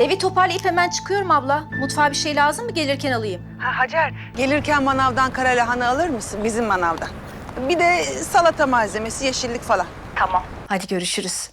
Evi toparlayıp hemen çıkıyorum abla. Mutfağa bir şey lazım mı? Gelirken alayım. Ha Hacer, gelirken manavdan kara lahana alır mısın? Bizim manavdan. Bir de salata malzemesi, yeşillik falan. Hadi görüşürüz.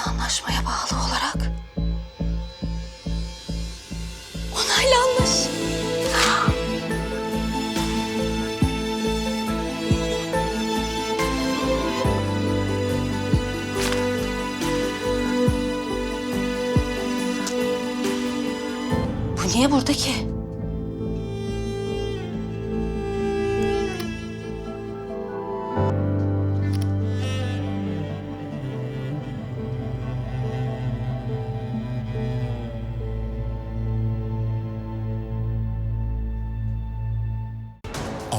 Uluslararası anlaşmaya bağlı olarak onaylanmış. Bu niye burada ki?